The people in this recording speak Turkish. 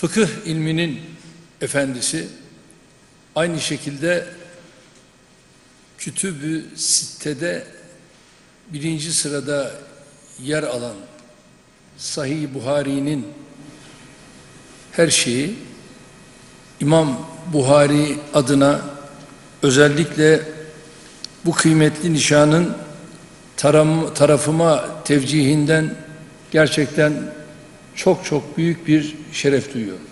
fıkıh ilminin efendisi aynı şekilde Kütübü Sitte'de birinci sırada yer alan Sahih Buhari'nin her şeyi İmam Buhari adına özellikle bu kıymetli nişanın taram, tarafıma tevcihinden gerçekten çok çok büyük bir şeref duyuyorum.